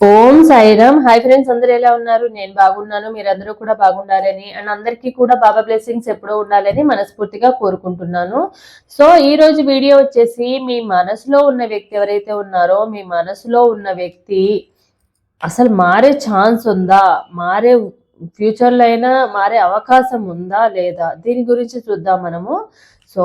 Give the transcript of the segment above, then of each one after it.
ఓం Sairam. Hi friends అందరు ఎలా ఉన్నారు? నేను బాగున్నాను మీరందరూ కూడా బాగుండాలని అండ్ అందరికీ కూడా బాబా బ్లెస్సింగ్స్ ఎప్పుడూ ఉండాలని మనస్ఫూర్తిగా కోరుకుంటున్నాను. సో ఈ రోజు వీడియో వచ్చేసి మీ మనసులో ఉన్న వ్యక్తి ఎవరైతే ఉన్నారో మీ మనసులో ఉన్న వ్యక్తి అసలు మారే ఛాన్స్ ఉందా? మారే ఫ్యూచర్లో అయినా మారే అవకాశం ఉందా లేదా? దీని గురించి చూద్దాం మనము. సో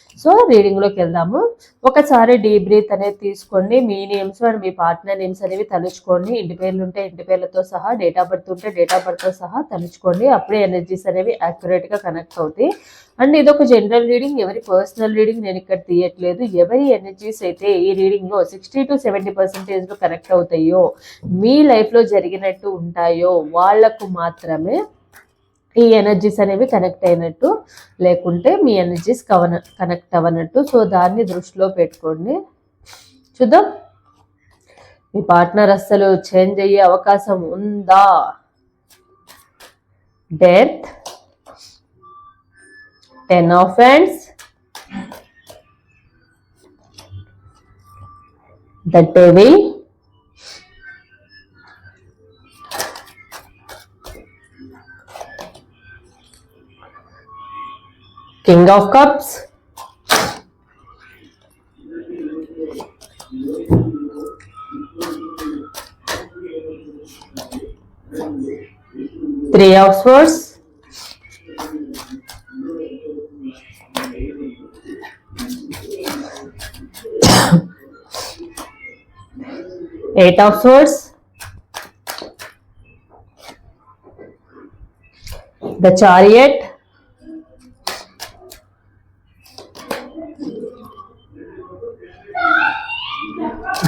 సో రీడింగ్లోకి వెళ్దాము. ఒకసారి డీ బ్రీత్ అనేది తీసుకోండి. మీ నేమ్స్ అండ్ మీ పార్ట్నర్ నేమ్స్ అనేవి తలుచుకోండి. ఇంటి పేర్లు ఉంటే ఇంటి పేర్లతో సహా డేట్ ఆఫ్ బర్త్ ఉంటే డేట్ ఆఫ్ బర్త్తో సహా తలుచుకోండి. అప్పుడే ఎనర్జీస్ అనేవి యాక్యురేట్గా కనెక్ట్ అవుతాయి. అండ్ ఇదొక జనరల్ రీడింగ్ ఎవరి పర్సనల్ రీడింగ్ నేను ఇక్కడ తీయట్లేదు. ఎవరి ఎనర్జీస్ అయితే ఈ రీడింగ్లో సిక్స్టీ టు సెవెంటీ పర్సెంటేజ్లో కనెక్ట్ అవుతాయో మీ లైఫ్లో జరిగినట్టు ఉంటాయో వాళ్ళకు మాత్రమే ఈ ఎనర్జీస్ అనేవి కనెక్ట్ అయినట్టు లేకుంటే మీ ఎనర్జీస్ కవన కనెక్ట్ అవ్వనట్టు. సో దాన్ని దృష్టిలో పెట్టుకోండి. చూద్దాం. మీ పార్ట్నర్ అస్సలు చేంజ్ అయ్యే అవకాశం ఉందా? Death ten of hands the devil King of Cups. Three of Swords. Eight of Swords. The Chariot.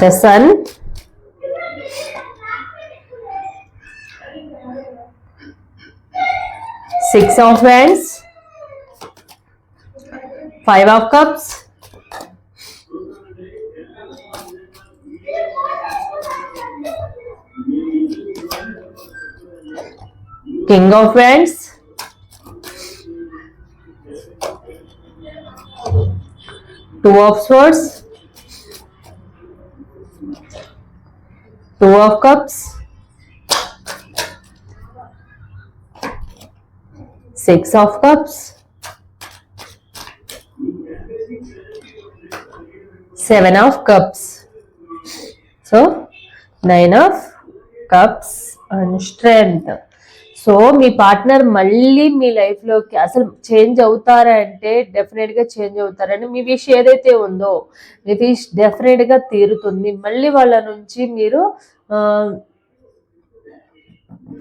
The sun. Six of wands. Five of cups. King of wands. Two of swords two of cups six of cups seven of cups so nine of cups and strength so me partner మళ్ళీ మీ లైఫ్లోకి అసలు change అవుతారా అంటే డెఫినెట్గా change అవుతారని మీ wish ఏదైతే ఉందో మీ విష్ డెఫినెట్గా తీరుతుంది. మళ్ళీ వాళ్ళ నుంచి మీరు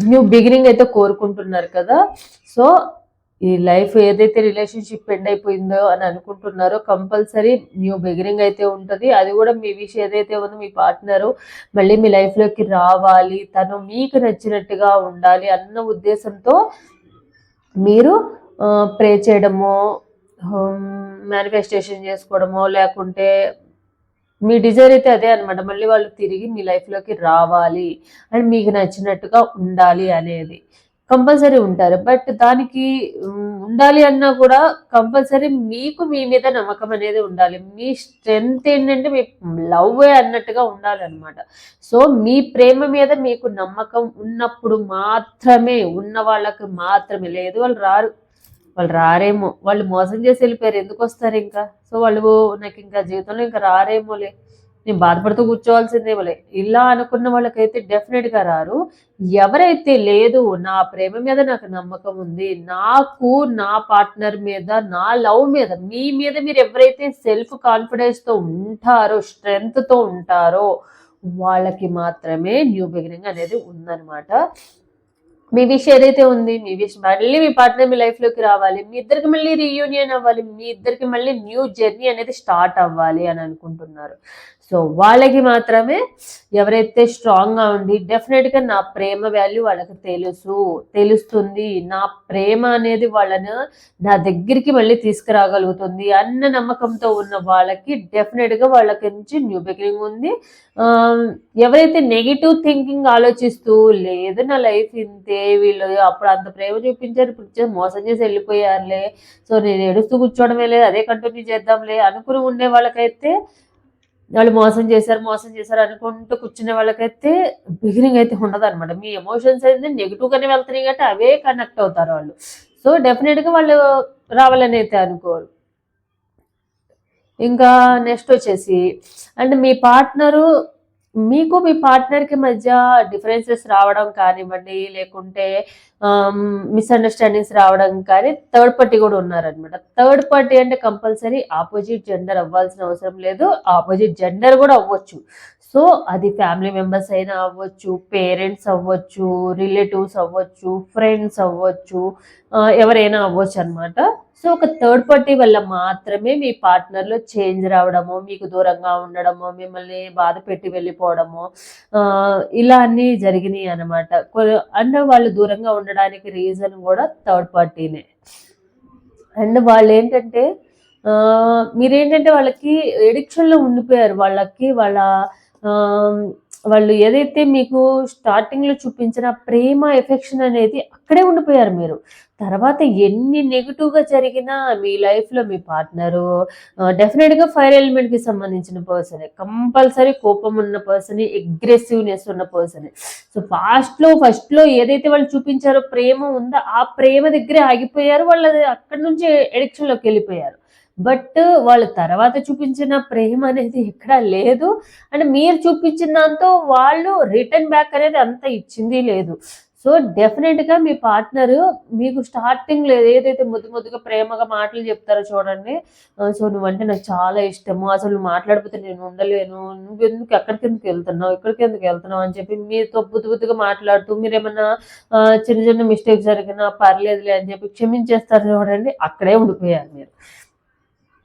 న్యూ బిగినింగ్ అయితే కోరుకుంటున్నారు కదా. సో ఈ లైఫ్ ఏదైతే రిలేషన్షిప్ ఎండ్ అయిపోయిందో అని అనుకుంటున్నారో కంపల్సరీ న్యూ బిగినింగ్ అయితే ఉంటుంది. అది కూడా మీ విషయం ఏదైతే ఉందో మీ పార్ట్నరు మళ్ళీ మీ లైఫ్లోకి రావాలి. తను మీకు నచ్చినట్టుగా ఉండాలి అన్న ఉద్దేశంతో మీరు ప్రే చేయడమో మేనిఫెస్టేషన్ చేసుకోవడమో లేకుంటే మీ డిజైర్ అయితే అదే అనమాట మళ్ళీ వాళ్ళు తిరిగి మీ లైఫ్లోకి రావాలి అండ్ మీకు నచ్చినట్టుగా ఉండాలి అనేది. కంపల్సరీ ఉంటారు. బట్ దానికి ఉండాలి అన్నా కూడా కంపల్సరీ మీకు మీ మీద నమ్మకం అనేది ఉండాలి. మీ స్ట్రెంగ్త్ ఏంటంటే మీ లవ్ అన్నట్టుగా ఉండాలన్నమాట సో మీ ప్రేమ మీద మీకు నమ్మకం ఉన్నప్పుడు మాత్రమే ఉన్న వాళ్ళకి మాత్రమే లేదు వాళ్ళు రారు. వాళ్ళు రారేమో. వాళ్ళు మోసం చేసి వెళ్ళిపోయారు. ఎందుకు వస్తారు ఇంకా? సో వాళ్ళు నాకు ఇంకా జీవితంలో ఇంకా రారేమోలే. నేను బాధపడుతూ కూర్చోవాల్సిందేమోలే. ఇలా అనుకున్న వాళ్ళకైతే డెఫినెట్గా రారు. ఎవరైతే లేదు నా ప్రేమ మీద నాకు నమ్మకం ఉంది నాకు నా పార్ట్నర్ మీద నా లవ్ మీద మీ మీద మీరు ఎవరైతే సెల్ఫ్ కాన్ఫిడెన్స్తో ఉంటారో స్ట్రెంగ్త్తో ఉంటారో వాళ్ళకి మాత్రమే న్యూ బిగినింగ్ అనేది ఉందన్నమాట. మీ విష్ ఏదైతే ఉంది మీ విష్ మళ్ళీ మీ పార్ట్నర్ మీ లైఫ్లోకి రావాలి మీ ఇద్దరికి మళ్ళీ రీయూనియన్ అవ్వాలి మీ ఇద్దరికి మళ్ళీ న్యూ జర్నీ అనేది స్టార్ట్ అవ్వాలి అని అనుకుంటున్నారు. సో వాళ్ళకి మాత్రమే ఎవరైతే స్ట్రాంగ్గా ఉండి డెఫినెట్గా నా ప్రేమ వాల్యూ వాళ్ళకి తెలుసు తెలుస్తుంది. నా ప్రేమ అనేది వాళ్ళను నా దగ్గరికి మళ్ళీ తీసుకురాగలుగుతుంది అన్న నమ్మకంతో ఉన్న వాళ్ళకి డెఫినెట్గా వాళ్ళకి నుంచి న్యూ బిగినింగ్ ఉంది. ఎవరైతే నెగిటివ్ థింకింగ్ ఆలోచిస్తూ లేదు నా లైఫ్ ఇంతే వీళ్ళు అప్పుడు అంత ప్రేమ చూపించారు ఇప్పుడు మోసం చేసి వెళ్ళిపోయారులే. సో నేను ఏడుస్తూ కూర్చోవడమే లేదు అదే కంటిన్యూ చేద్దాంలే అనుకుని ఉండే వాళ్ళకైతే వాళ్ళు మోసం చేశారు మోసం చేశారు అనుకుంటూ కూర్చునే వాళ్ళకైతే బిగినింగ్ అయితే ఉండదు అనమాట మీ ఎమోషన్స్ అయితే నెగిటివ్గానే వెళ్తున్నాయి కాబట్టి అవే కనెక్ట్ అవుతారు వాళ్ళు. సో డెఫినెట్గా వాళ్ళు రావాలని అయితే అనుకోరు. ఇంకా నెక్స్ట్ వచ్చేసి అండ్ మీ పార్ట్నరు మీకు మీ పార్ట్నర్కి మధ్య డిఫరెన్సెస్ రావడం కానివ్వండి లేకుంటే Um, మిస్అండర్స్టాండింగ్స్ రావడం కానీ థర్డ్ పార్టీ కూడా ఉన్నారనమాట థర్డ్ పార్టీ అంటే కంపల్సరీ ఆపోజిట్ జెండర్ అవ్వాల్సిన అవసరం లేదు. ఆపోజిట్ జెండర్ కూడా అవ్వచ్చు. సో అది ఫ్యామిలీ మెంబర్స్ అయినా అవ్వచ్చు పేరెంట్స్ అవ్వచ్చు రిలేటివ్స్ అవ్వచ్చు ఫ్రెండ్స్ అవ్వచ్చు uh, ఎవరైనా అవ్వచ్చు అనమాట సో ఒక థర్డ్ పార్టీ వల్ల మాత్రమే మీ పార్ట్నర్లో చేంజ్ రావడము మీకు దూరంగా ఉండడము మిమ్మల్ని బాధ పెట్టి వెళ్ళిపోవడము uh, ఇలా అన్నీ జరిగినాయి అనమాట అండ్ వాళ్ళు దూరంగా ఉండడం ఉండడానికి రీజన్ కూడా థర్డ్ పార్టీనే అండ్ వాళ్ళు ఏంటంటే మీరేంటంటే వాళ్ళకి ఎడిక్షన్లో ఉండిపోయారు. వాళ్ళకి వాళ్ళ వాళ్ళు ఏదైతే మీకు స్టార్టింగ్లో చూపించిన ప్రేమ ఎఫెక్షన్ అనేది అక్కడే ఉండిపోయారు మీరు. తర్వాత ఎన్ని నెగిటివ్గా జరిగినా మీ లైఫ్లో మీ పార్ట్నరు డెఫినెట్గా ఫైర్ ఎలిమెంట్కి సంబంధించిన పర్సనే కంపల్సరీ కోపం ఉన్న పర్సనే అగ్రెసివ్నెస్ ఉన్న పర్సనే సో ఫాస్ట్లో ఫస్ట్లో ఏదైతే వాళ్ళు చూపించారో ప్రేమ ఉందో ఆ ప్రేమ దగ్గరే ఆగిపోయారు. వాళ్ళు అది అక్కడి నుంచి ఎడిక్షన్లోకి వెళ్ళిపోయారు. బట్ వాళ్ళ తర్వాత చూపించిన ప్రేమ అనేది ఎక్కడా లేదు. అండ్ మీరు చూపించిన దాంతో వాళ్ళు రిటర్న్ బ్యాక్ అనేది అంత ఇచ్చింది లేదు. సో డెఫినెట్గా మీ పార్ట్నర్ మీకు స్టార్టింగ్లో ఏదైతే ముద్దు ముద్దుగా ప్రేమగా మాటలు చెప్తారో చూడండి. సో నువ్వంటే నాకు చాలా ఇష్టము. అసలు నువ్వు మాట్లాడిపోతే నేను ఉండలేను. నువ్వు ఎందుకు ఎక్కడికి ఎందుకు వెళ్తున్నావు? ఇక్కడికి ఎందుకు వెళ్తున్నావు? అని చెప్పి మీతో బుద్ధి బుద్ధిగా మాట్లాడుతూ మీరేమన్నా చిన్న చిన్న మిస్టేక్ జరిగినా పర్లేదులే అని చెప్పి క్షమించేస్తారు చూడండి. అక్కడే ఉండిపోయారు మీరు.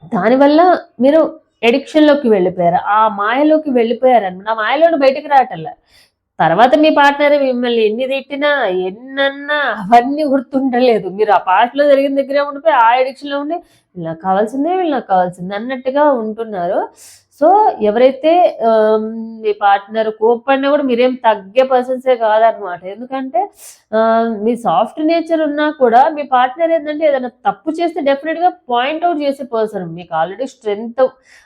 దానివల్ల మీరు ఎడిక్షన్లోకి వెళ్ళిపోయారు. ఆ మాయలోకి వెళ్ళిపోయారని ఆ మాయలోని బయటకు రావటంలే? తర్వాత మీ పార్ట్నర్ మిమ్మల్ని ఎన్ని తిట్టినా ఎన్నన్నా అవన్నీ గుర్తుండలేదు. మీరు ఆ పాటలో జరిగిన దగ్గరే ఉండిపోయి ఆ ఎడిక్షన్లో ఉండి వీళ్ళు నాకు కావాల్సిందే వీళ్ళు నాకు కావాల్సిందే అన్నట్టుగా ఉంటున్నారు. సో ఎవరైతే మీ పార్ట్నర్ కోప్పడినా కూడా మీరేం తగ్గే పర్సన్సే కాదనమాట. ఎందుకంటే మీ సాఫ్ట్ నేచర్ ఉన్నా కూడా మీ పార్ట్నర్ ఏంటంటే ఏదైనా తప్పు చేస్తే డెఫినెట్గా పాయింట్ అవుట్ చేసే పర్సన్ మీకు ఆల్రెడీ స్ట్రెంగ్త్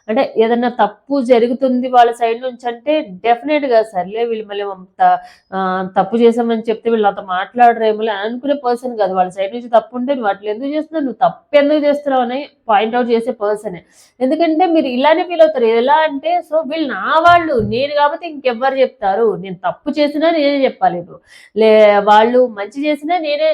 అంటే ఏదైనా తప్పు జరుగుతుంది వాళ్ళ సైడ్ నుంచి అంటే డెఫినెట్గా సర్లే వీళ్ళు మళ్ళీ అంత తప్పు చేసామని చెప్తే వీళ్ళు అతను మాట్లాడరేమో అనుకునే పర్సన్ కాదు. వాళ్ళ సైడ్ నుంచి తప్పు ఉంటే నువ్వు అట్లా ఎందుకు చేస్తున్నావు? నువ్వు తప్పు ఎందుకు చేస్తున్నావు అని పాయింట్ అవుట్ చేసే పర్సనే ఎందుకంటే మీరు ఇలానే ఫీల్ అవుతారు. ఎలా అంటే సో వీళ్ళు నా వాళ్ళు నేను కాబట్టి ఇంకెవ్వరు చెప్తారు. నేను తప్పు చేసినా నేనే చెప్పాలి ఇప్పుడు. లే వాళ్ళు వాళ్ళు మంచి చేసినా నేనే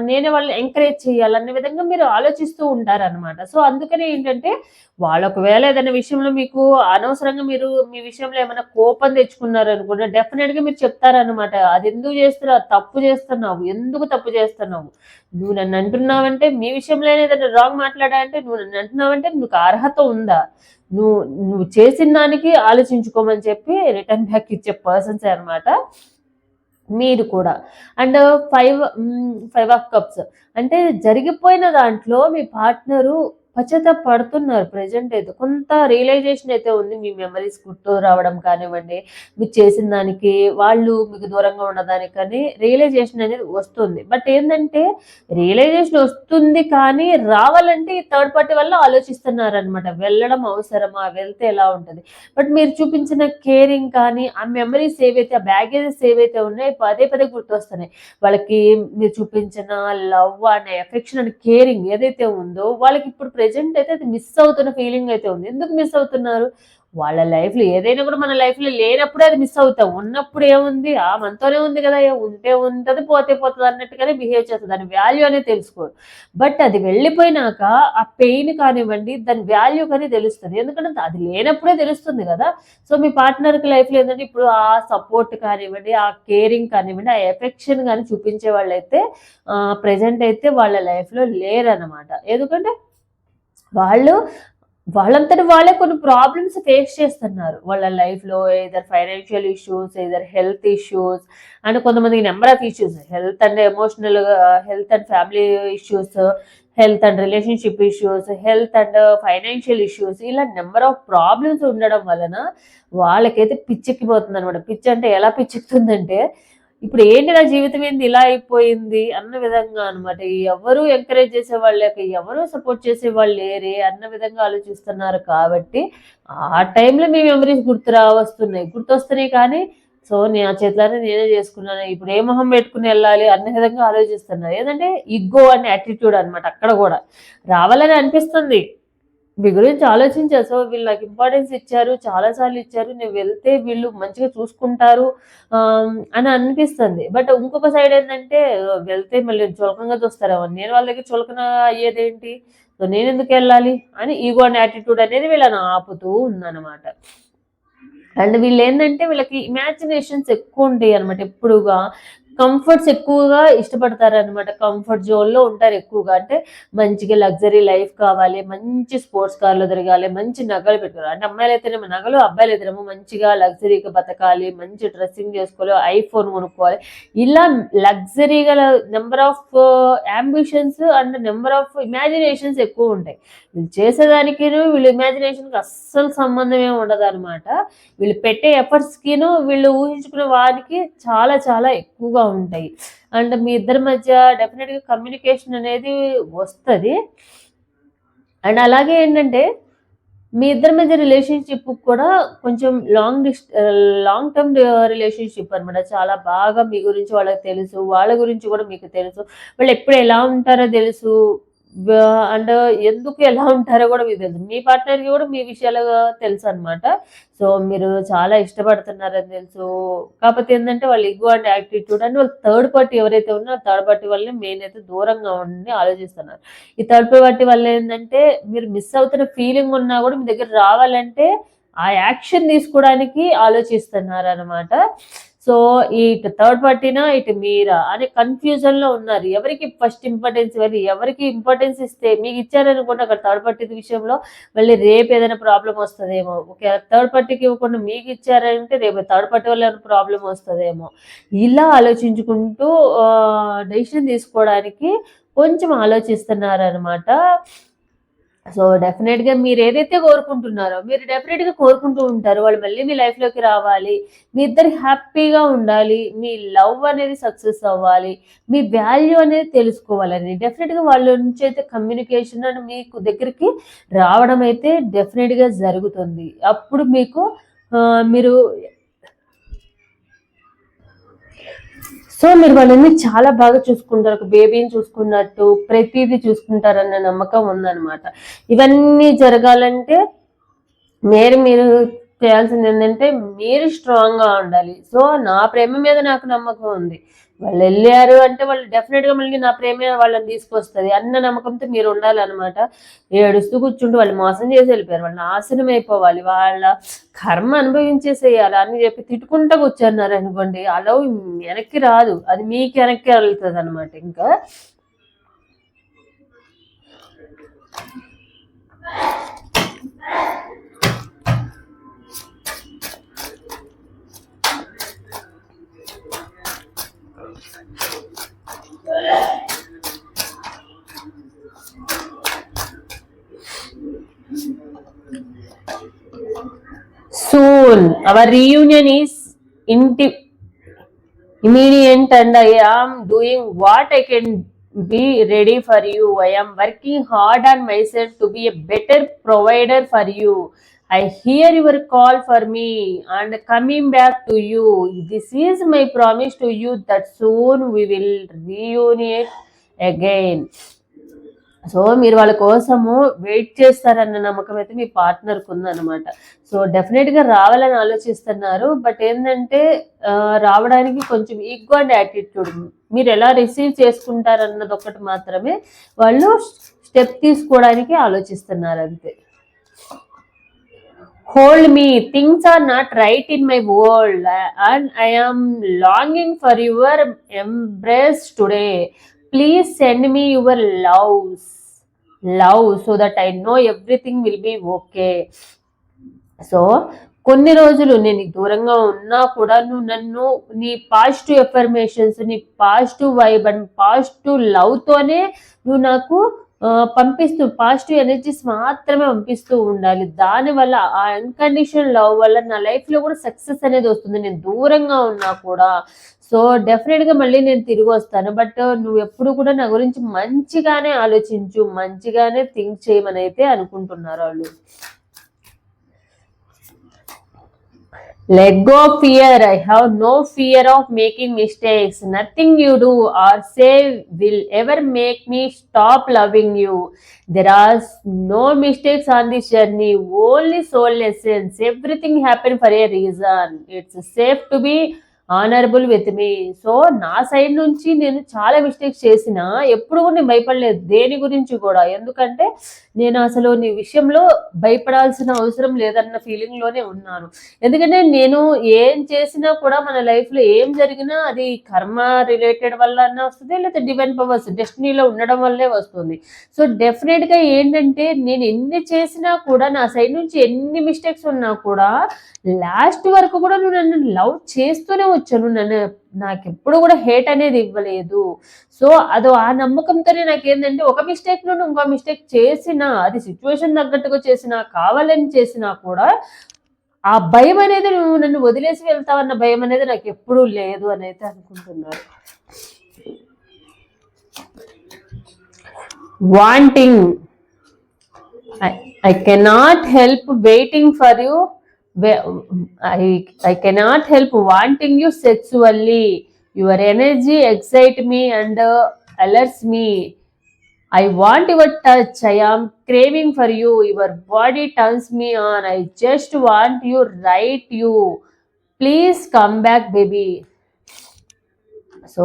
నేనే వాళ్ళని ఎంకరేజ్ చేయాలనే విధంగా మీరు ఆలోచిస్తూ ఉంటారు అనమాట సో అందుకనే ఏంటంటే వాళ్ళు ఒకవేళ ఏదైనా విషయంలో మీకు అనవసరంగా మీరు మీ విషయంలో ఏమైనా కోపం తెచ్చుకున్నారు అనుకుంటే డెఫినెట్గా మీరు చెప్తారనమాట అది ఎందుకు చేస్తున్నావు? తప్పు చేస్తున్నావు. ఎందుకు తప్పు చేస్తున్నావు? నువ్వు నన్ను అంటున్నావంటే మీ విషయంలో ఏదైనా రాంగ్ మాట్లాడాలంటే నువ్వు నన్ను అంటున్నావంటే నీకు అర్హత ఉందా? నువ్వు నువ్వు చేసిన దానికి ఆలోచించుకోమని చెప్పి రిటర్న్ బ్యాక్ ఇచ్చే పర్సన్స్ అనమాట మీరు కూడా. And five five of cups. అంటే జరిగిపోయిన దాంట్లో మీ పార్ట్నరు పడుతున్నారు ప్రజెంట్ అయితే. కొంత రియలైజేషన్ అయితే ఉంది మీ మెమరీస్ గుర్తు రావడం కానివ్వండి మీరు చేసిన దానికి వాళ్ళు మీకు దూరంగా ఉండదానికి కానీ రియలైజేషన్ అనేది వస్తుంది. బట్ ఏంటంటే రియలైజేషన్ వస్తుంది కానీ రావాలంటే ఈ థర్డ్ పార్టీ వల్ల ఆలోచిస్తున్నారు అనమాట వెళ్ళడం అవసరమా? వెళ్తే ఎలా ఉంటుంది? బట్ మీరు చూపించిన కేరింగ్ కానీ ఆ మెమరీస్ ఏవైతే ఆ బ్యాగేజెస్ ఏవైతే ఉన్నాయో పదే పదే గుర్తొస్తున్నాయి. వాళ్ళకి మీరు చూపించిన లవ్ అనే ఎఫెక్షన్ అండ్ కేరింగ్ ఏదైతే ఉందో వాళ్ళకి ఇప్పుడు ప్రజెంట్ అయితే అది మిస్ అవుతున్న ఫీలింగ్ అయితే ఉంది. ఎందుకు మిస్ అవుతున్నారు? వాళ్ళ లైఫ్లో ఏదైనా కూడా మన లైఫ్లో లేనప్పుడే అది మిస్ అవుతాం. ఉన్నప్పుడు ఏముంది? ఆ మనతోనే ఉంది కదా ఉంటే ఉంటుంది పోతే పోతుంది అన్నట్టుగానే బిహేవ్ చేస్తుంది దాని వాల్యూ అనేది తెలుసుకోరు. బట్ అది వెళ్ళిపోయినాక ఆ పెయిన్ కానివ్వండి దాని వాల్యూ కానీ తెలుస్తుంది. ఎందుకంటే అది లేనప్పుడే తెలుస్తుంది కదా. సో మీ పార్ట్నర్కి లైఫ్లో ఏంటంటే ఇప్పుడు ఆ సపోర్ట్ కానివ్వండి ఆ కేరింగ్ కానివ్వండి ఆ ఎఫెక్షన్ కానీ చూపించే వాళ్ళైతే ప్రజెంట్ అయితే వాళ్ళ లైఫ్లో లేరనమాట ఎందుకంటే వాళ్ళు వాళ్ళంతటి వాళ్ళే కొన్ని ప్రాబ్లమ్స్ ఫేస్ చేస్తున్నారు. వాళ్ళ లైఫ్లో either financial issues either health issues and కొంతమందికి number of issues health and emotional health and family issues health and relationship issues health and financial issues ఇలా నెంబర్ ఆఫ్ ప్రాబ్లమ్స్ ఉండడం వలన వాళ్ళకైతే పిచ్చెక్కిపోతుంది అనమాట పిచ్చి అంటే ఎలా పిచ్చెక్కుతుందంటే ఇప్పుడు ఏంటి నా జీవితం ఏంది? ఇలా అయిపోయింది అన్న విధంగా అనమాట ఎవరు ఎంకరేజ్ చేసే వాళ్ళు లేక ఎవరు సపోర్ట్ చేసే వాళ్ళు లేరే అన్న విధంగా ఆలోచిస్తున్నారు కాబట్టి ఆ టైంలో మీ మెమరీస్ గుర్తు రావస్తున్నాయి. గుర్తొస్తున్నాయి కానీ సో నేను ఆ చేతిలోనే నేనే చేసుకున్నాను. ఇప్పుడు ఏ మొహం పెట్టుకుని వెళ్ళాలి అన్న విధంగా ఆలోచిస్తున్నారు. ఏంటంటే ఇగ్గో అనే యాటిట్యూడ్ అనమాట అక్కడ కూడా. రావాలని అనిపిస్తుంది. మీ గురించి ఆలోచించా సో వీళ్ళు నాకు ఇంపార్టెన్స్ ఇచ్చారు చాలాసార్లు ఇచ్చారు నేను వెళ్తే వీళ్ళు మంచిగా చూసుకుంటారు అని అనిపిస్తుంది. బట్ ఇంకొక సైడ్ ఏంటంటే వెళ్తే మళ్ళీ చులకంగా చూస్తారేమో నేను వాళ్ళ దగ్గర చులకన అయ్యేదేంటి? సో నేను ఎందుకు వెళ్ళాలి? అని ఈగో అనే యాటిట్యూడ్ అనేది వీళ్ళని ఆపుతూ ఉందన్నమాట. అండ్ వీళ్ళు ఏంటంటే వీళ్ళకి ఇమాజినేషన్స్ ఎక్కువ ఉంటాయి అనమాట ఎప్పుడుగా కంఫర్ట్స్ ఎక్కువగా ఇష్టపడతారు అనమాట కంఫర్ట్ జోన్లో ఉంటారు ఎక్కువగా. అంటే మంచిగా లగ్జరీ లైఫ్ కావాలి మంచి స్పోర్ట్స్ కార్లో తిరగాలి మంచి నగలు పెట్టుకోవాలి. అంటే అమ్మాయిలు అయితేనేమో నగలు అబ్బాయిలు అయితేనేమో మంచిగా లగ్జరీగా బతకాలి మంచి డ్రెస్సింగ్ చేసుకోవాలి ఐఫోన్ కొనుక్కోవాలి. ఇలా లగ్జరీగా number of ambitions and number of imaginations ఎక్కువ ఉంటాయి. వీళ్ళు చేసేదానికి ఇమాజినేషన్ ఇమాజినేషన్కి అస్సలు సంబంధం ఏమి ఉండదు అనమాట వీళ్ళు పెట్టే ఎఫర్ట్స్కిను వీళ్ళు ఊహించుకునే వారికి చాలా చాలా ఎక్కువగా ఉంటాయి. అండ్ మీ ఇద్దరి మధ్య డెఫినెట్గా కమ్యూనికేషన్ అనేది వస్తుంది. అండ్ అలాగే ఏంటంటే మీ ఇద్దరి మధ్య రిలేషన్షిప్ కూడా కొంచెం long dis long term relationship అనమాట చాలా బాగా మీ గురించి వాళ్ళకి తెలుసు వాళ్ళ గురించి కూడా మీకు తెలుసు. వాళ్ళు ఎప్పుడు ఎలా ఉంటారో తెలుసు. అండ్ ఎందుకు ఎలా ఉంటారో కూడా మీకు తెలుసు. మీ పార్ట్నర్కి కూడా మీ విషయాలు తెలుసు అనమాట సో మీరు చాలా ఇష్టపడుతున్నారని తెలుసు. కాకపోతే ఏంటంటే వాళ్ళు ఇగో అండ్ యాక్టిట్యూడ్ అని వాళ్ళు థర్డ్ పార్టీ ఎవరైతే ఉన్నారో థర్డ్ పార్టీ వల్లనే మెయిన్ అయితే దూరంగా ఉండి ఆలోచిస్తున్నారు. ఈ థర్డ్ పార్టీ వల్ల ఏంటంటే మీరు మిస్ అవుతున్న ఫీలింగ్ ఉన్నా కూడా మీ దగ్గర రావాలంటే ఆ యాక్షన్ తీసుకోవడానికి ఆలోచిస్తున్నారు అనమాట సో ఇటు థర్డ్ పార్టీనా ఇటు మీరా అనే కన్ఫ్యూజన్లో ఉన్నారు. ఎవరికి ఫస్ట్ ఇంపార్టెన్స్ ఇవ్వాలి? ఎవరికి ఇంపార్టెన్స్ ఇస్తే మీకు ఇచ్చారనుకోండి అక్కడ థర్డ్ పార్టీ విషయంలో మళ్ళీ రేపు ఏదైనా ప్రాబ్లం వస్తుందేమో. ఓకే థర్డ్ పార్టీకి ఇవ్వకుండా మీకు ఇచ్చారంటే రేపు థర్డ్ పార్టీ వల్ల ప్రాబ్లం వస్తుందేమో. ఇలా ఆలోచించుకుంటూ డెసిషన్ తీసుకోవడానికి కొంచెం ఆలోచిస్తున్నారనమాట సో డెఫినెట్గా మీరు ఏదైతే కోరుకుంటున్నారో మీరు డెఫినెట్గా కోరుకుంటూ ఉంటారు వాళ్ళు మళ్ళీ మీ లైఫ్లోకి రావాలి మీ ఇద్దరు హ్యాపీగా ఉండాలి మీ లవ్ అనేది సక్సెస్ అవ్వాలి మీ వాల్యూ అనేది తెలుసుకోవాలని డెఫినెట్గా వాళ్ళ నుంచి అయితే కమ్యూనికేషన్ అని మీకు దగ్గరికి రావడం అయితే డెఫినెట్గా జరుగుతుంది. అప్పుడు మీకు మీరు సో మీరు వాళ్ళని చాలా బాగా చూసుకుంటారు. ఒక బేబీని చూసుకున్నట్టు ప్రతిదీ చూసుకుంటారన్న నమ్మకం ఉందన్నమాట. ఇవన్నీ జరగాలంటే మీరు మీరు చేయాల్సింది ఏంటంటే మీరు స్ట్రాంగ్గా ఉండాలి. సో నా ప్రేమ మీద నాకు నమ్మకం ఉంది. వాళ్ళు వెళ్ళారు అంటే వాళ్ళు డెఫినెట్గా మళ్ళీ నా ప్రేమే వాళ్ళని తీసుకొస్తుంది అన్న నమ్మకంతో మీరు ఉండాలన్నమాట. ఏడుస్తూ కూర్చుంటూ వాళ్ళు మోసం చేసి వెళ్ళిపోయారు. వాళ్ళు నాశనం అయిపోవాలి. వాళ్ళ కర్మ అనుభవించేసేయాలి అని చెప్పి తిట్టుకుంటా కూర్చున్నారు అనుకోండి అలా వెనక్కి రాదు. అది మీకు వెనక్కి వెళ్తుంది అనమాట ఇంకా. Soon our reunion is immediate and i am doing what i can be ready for you. I am working hard on myself to be a better provider for you. I hear your call for me and coming back to you. This is my promise to you that soon we will reunite again so మీరు వాళ్ళ కోసము wait చేస్తారన్న నమ్మకం అయితే మీ పార్ట్నర్కి ఉందన్నమాట. So డెఫినెట్గా రావాలని ఆలోచిస్తున్నారు. బట్ ఏంటంటే రావడానికి కొంచెం ఈక్వల్ అండ్ యాటిట్యూడ్ మీరు ఎలా రిసీవ్ చేసుకుంటారన్నది ఒకటి మాత్రమే వాళ్ళు స్టెప్ తీసుకోవడానికి ఆలోచిస్తున్నారు అంతే. Hold me things are not right in my world and I longing for your embrace today please send me your loves love so that I know everything will be okay so కొన్ని రోజులు నేను దూరంగా ఉన్నా కూడా నువ్వు నన్ను నీ positive affirmations నీ పాజిటివ్ వైబ్ అండ్ పాజిటివ్ లవ్తోనే నువ్వు నాకు పంపిస్తూ పాజిటివ్ ఎనర్జీస్ మాత్రమే పంపిస్తూ ఉండాలి. దానివల్ల ఆ అన్కండిషన్ లవ్ వల్ల నా లైఫ్లో కూడా సక్సెస్ అనేది వస్తుంది. నేను దూరంగా ఉన్నా కూడా. సో డెఫినెట్గా మళ్ళీ నేను తిరిగి వస్తాను. బట్ నువ్వు ఎప్పుడు కూడా నా గురించి మంచిగానే ఆలోచించు మంచిగానే థింక్ చేయమని అయితే అనుకుంటున్నారు వాళ్ళు. Let go fear I have no fear of making mistakes nothing you do or save will ever make me stop loving you there are no mistakes on this journey only soul lessons everything happen for a reason it's safe to be honourable with me so నా సైడ్ నుంచి నేను చాలా mistakes చేసిన ఎప్పుడు కూడా నేను భయపడలేదు. దేని గురించి కూడా? ఎందుకంటే నేను అసలు నీ విషయంలో భయపడాల్సిన అవసరం లేదన్న ఫీలింగ్లోనే ఉన్నాను. ఎందుకంటే నేను ఏం చేసినా కూడా మన లైఫ్లో ఏం జరిగినా అది కర్మ రిలేటెడ్ వల్ల అన్న వస్తుంది లేకపోతే డివైన్ పవర్స్ డెస్టినీలో ఉండడం వల్లే వస్తుంది. సో డెఫినెట్గా ఏంటంటే నేను ఎన్ని చేసినా కూడా నా సైడ్ నుంచి ఎన్ని మిస్టేక్స్ ఉన్నా కూడా లాస్ట్ వరకు కూడా నువ్వు నన్ను లవ్ చేస్తూనే వచ్చాను. నన్ను నాకు ఎప్పుడు కూడా హేట్ అనేది ఇవ్వలేదు. సో అదో ఆ నమ్మకంతోనే నాకేంటంటే ఒక మిస్టేక్ నుండి ఇంకో మిస్టేక్ చేసినా అది సిచ్యువేషన్ తగ్గట్టుగా చేసినా కావాలని చేసినా కూడా ఆ భయం అనేది నువ్వు నన్ను వదిలేసి వెళ్తావన్న భయం అనేది నాకు ఎప్పుడూ లేదు అని అయితే అనుకుంటున్నారు wanting I cannot help waiting for you I cannot help wanting you sets sexually your energy excite me and allures me I want your touch I am craving for you your body turns me on I just want you right you please come back baby so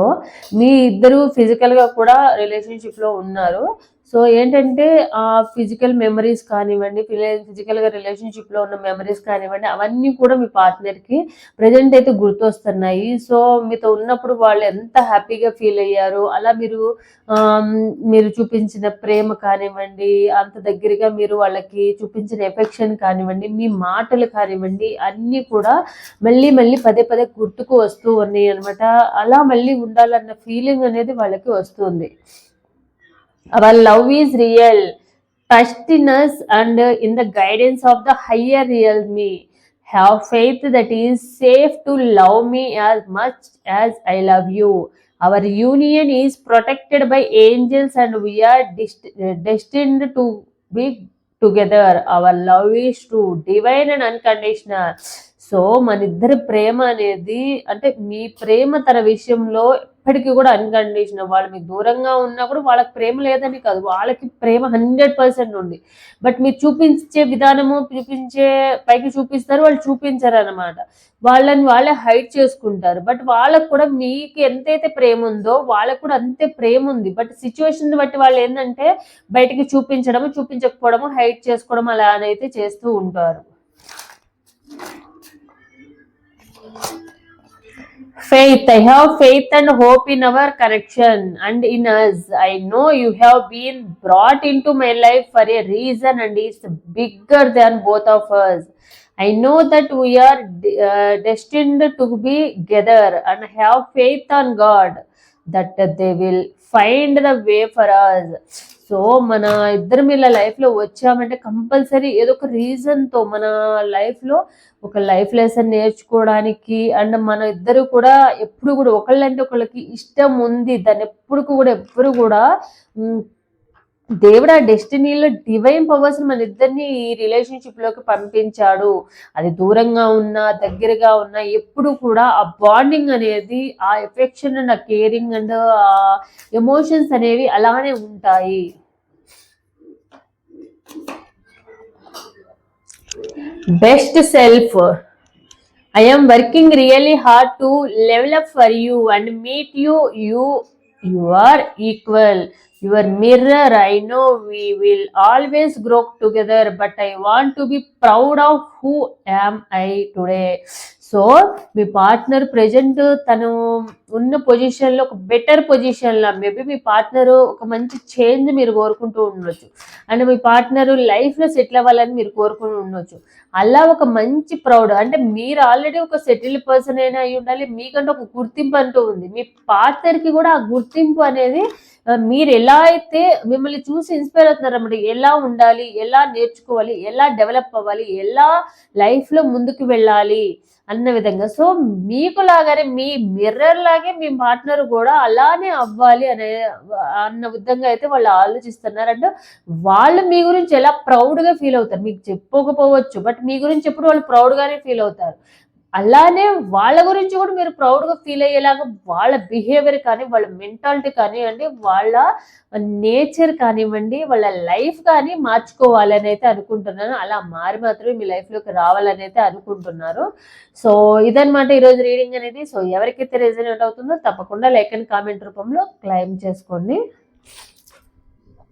మీ ఇద్దరు ఫిజికల్గా కూడా రిలేషన్షిప్లో ఉన్నారు. So ఏంటంటే ఆ physical memories కానివ్వండి ఫిజికల్గా రిలేషన్షిప్లో ఉన్న మెమరీస్ కానివ్వండి అవన్నీ కూడా మీ పార్ట్నర్కి ప్రజెంట్ అయితే గుర్తొస్తున్నాయి. సో మీతో ఉన్నప్పుడు వాళ్ళు ఎంత హ్యాపీగా ఫీల్ అయ్యారు అలా మీరు మీరు చూపించిన ప్రేమ కానివ్వండి అంత దగ్గరగా మీరు వాళ్ళకి చూపించిన ఎఫెక్షన్ కానివ్వండి మీ మాటలు కానివ్వండి అన్నీ కూడా మళ్ళీ మళ్ళీ పదే పదే గుర్తుకు వస్తూ ఉన్నాయి అనమాట అలా మళ్ళీ ఉండాలన్న ఫీలింగ్ అనేది వాళ్ళకి వస్తుంది. Our love is real trust and in the guidance of the higher real me have faith that is safe to love me as much as I love you our union is protected by angels and we are destined to be together our love is to divine and unconditional so మన ఇద్దరి ప్రేమ అనేది అంటే మీ ప్రేమ తన విషయంలో ఎప్పటికీ కూడా unconditional వాళ్ళు మీకు దూరంగా ఉన్నా కూడా వాళ్ళకి ప్రేమ లేదని కాదు. వాళ్ళకి ప్రేమ హండ్రెడ్ పర్సెంట్ ఉంది. బట్ మీరు చూపించే విధానము చూపించే పైకి చూపిస్తారు వాళ్ళు చూపించరు అనమాట వాళ్ళని వాళ్ళే హైడ్ చేసుకుంటారు. బట్ వాళ్ళకు కూడా మీకు ఎంతైతే ప్రేమ ఉందో వాళ్ళకు కూడా అంతే ప్రేమ ఉంది. బట్ సిచ్యువేషన్ బట్టి వాళ్ళు ఏంటంటే బయటికి చూపించడము చూపించకపోవడము హైట్ చేసుకోవడం అలా అయితే చేస్తూ ఉంటారు. Faith, I have faith and hope in our connection and in us. I know you have been brought into my life for a reason and is bigger than both of us. I know that we are uh, destined to be together and have faith on God that they will find the way for us so మన ఇద్దరం ఇలా లైఫ్లో వచ్చామంటే compulsory ఏదో ఒక రీజన్తో మన లైఫ్లో ఒక లైఫ్ లెసన్ నేర్చుకోవడానికి అండ్ మన ఇద్దరు కూడా ఎప్పుడు కూడా ఒకళ్ళంటే ఒకళ్ళకి ఇష్టం ఉంది. దాన్ని ఎప్పుడు కూడా ఎప్పుడు కూడా దేవుడు ఆ డెస్టినీలో డివైన్ పవర్స్ మన ఇద్దరిని ఈ రిలేషన్షిప్లోకి పంపించాడు. అది దూరంగా ఉన్నా దగ్గరగా ఉన్నా ఎప్పుడు కూడా ఆ బాండింగ్ అనేది ఆ ఎఫెక్షన్ అండ్ ఆ కేరింగ్ అండ్ ఆ ఎమోషన్స్ అనేవి అలానే ఉంటాయి. Best self. I'm working working hard to level for you and meet you. You you are equal. Your mirror, I know we will always grow together, but I want to be proud of who am I today. So me partner present తను ఉన్న పొజిషన్లో ఒక better పొజిషన్లో maybe మీ partner ఒక మంచి change మీరు కోరుకుంటూ ఉండొచ్చు. అండ్ మీ పార్ట్నర్ లైఫ్లో సెటిల్ అవ్వాలని మీరు కోరుకుని ఉండొచ్చు. అలా ఒక మంచి ప్రౌడ్ అంటే మీరు ఆల్రెడీ ఒక సెటిల్ పర్సన్ అయినా అయి ఉండాలి మీకంటే ఒక గుర్తింపు అంటూ ఉంది. మీ పార్ట్నర్కి కూడా ఆ గుర్తింపు అనేది మీరు ఎలా అయితే మిమ్మల్ని చూసి ఇన్స్పైర్ అవుతున్నారు అన్నమాట. ఎలా ఉండాలి ఎలా నేర్చుకోవాలి ఎలా డెవలప్ అవ్వాలి ఎలా లైఫ్లో ముందుకు వెళ్ళాలి అన్న విధంగా. సో మీకు లాగానే మీ మిర్రర్ లాగే మీ పార్ట్నర్ కూడా అలానే అవ్వాలి అనే అన్న విధంగా అయితే వాళ్ళు ఆలోచిస్తున్నారు. అంటే వాళ్ళు మీ గురించి ఎలా ప్రౌడ్గా ఫీల్ అవుతారు? మీకు చెప్పుకోకపోవచ్చు బట్ మీ గురించి ఎప్పుడు వాళ్ళు ప్రౌడ్గానే ఫీల్ అవుతారు. అలానే వాళ్ళ గురించి కూడా మీరు ప్రౌడ్గా ఫీల్ అయ్యేలాగా వాళ్ళ బిహేవియర్ కానీ వాళ్ళ మెంటాలిటీ కానివ్వండి వాళ్ళ నేచర్ కానివ్వండి వాళ్ళ లైఫ్ కానీ మార్చుకోవాలని అయితే అనుకుంటున్నాను. అలా మారి మాత్రమే మీ లైఫ్లోకి రావాలని అయితే అనుకుంటున్నారు. సో ఇదనమాట ఈరోజు రీడింగ్ అనేది. సో ఎవరికైతే రెజనేట్ అవుతుందో తప్పకుండా లైక్ అండ్ కామెంట్ రూపంలో క్లైమ్ చేసుకోండి.